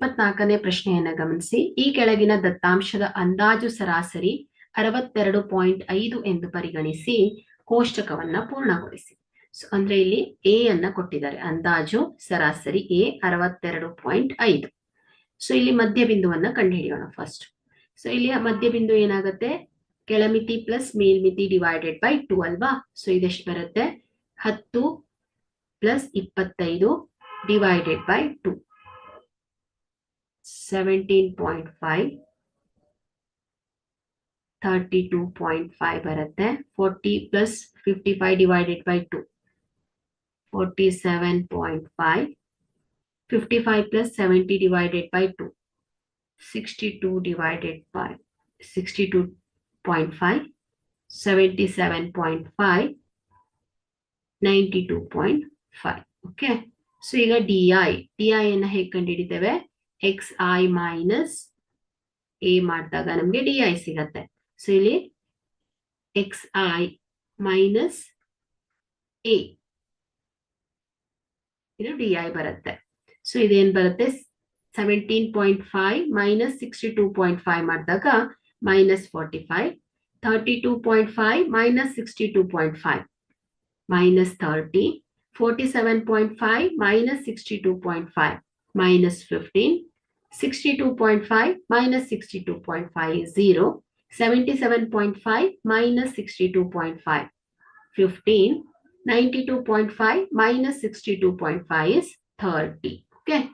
ಇಪ್ಪತ್ನಾಲ್ಕನೇ ಪ್ರಶ್ನೆಯನ್ನ ಗಮನಿಸಿ. ಈ ಕೆಳಗಿನ ದತ್ತಾಂಶದ ಅಂದಾಜು ಸರಾಸರಿ ಅರವತ್ತೆರಡು ಪಾಯಿಂಟ್ ಐದು ಎಂದು ಪರಿಗಣಿಸಿ ಕೋಷ್ಟಕವನ್ನ ಪೂರ್ಣಗೊಳಿಸಿ. ಸೊ ಅಂದ್ರೆ ಇಲ್ಲಿ ಎ ಅನ್ನ ಕೊಟ್ಟಿದ್ದಾರೆ. ಅಂದಾಜು ಸರಾಸರಿ ಎ ಅರವತ್ತೆರಡು ಪಾಯಿಂಟ್ ಐದು. ಸೊ ಇಲ್ಲಿ ಮಧ್ಯಬಿಂದುವನ್ನ ಕಂಡುಹಿಡಿಯೋಣ ಫಸ್ಟ್ ಸೊ ಇಲ್ಲಿ ಮಧ್ಯಬಿಂದು ಏನಾಗುತ್ತೆ? ಕೆಳಮಿತಿ ಪ್ಲಸ್ ಮೇಲ್ಮಿತಿ ಡಿವೈಡೆಡ್ ಬೈ ಟು ಅಲ್ವಾ? ಸೊ ಇದೆಷ್ಟು ಬರುತ್ತೆ? ಹತ್ತು ಪ್ಲಸ್ ಇಪ್ಪತ್ತೈದು divided by to seventeen point five thirty two point five ಬರುತ್ತೆ forty plus fifty five divided by two forty seven point five fifty five plus seventy divided by two sixty two divided by sixty two point five seventy seven point five ninety two point five okay so ಈಗ D I D I ಅನ್ನ ಹೇಗೆ ಕಂಡುಹಿಡಿತೇವೆ X I minus A ಮಾಡಿದಾಗ ನಮಗೆ D I ಸಿಗತ್ತೆ. So ಇಲ್ಲಿ X I minus A ಇದು D I ಬರುತ್ತೆ. So ಇದೇನ್ ಬರುತ್ತೆ? Seventeen point five minus sixty two point five ಮಾಡಿದಾಗ minus forty five thirty two point five minus sixty two point five minus thirty forty seven point five minus sixty two point five minus fifteen 62.5 minus 62.5 is 0. 77.5 minus 62.5, 15. 92.5 minus 62.5 is 30. Okay.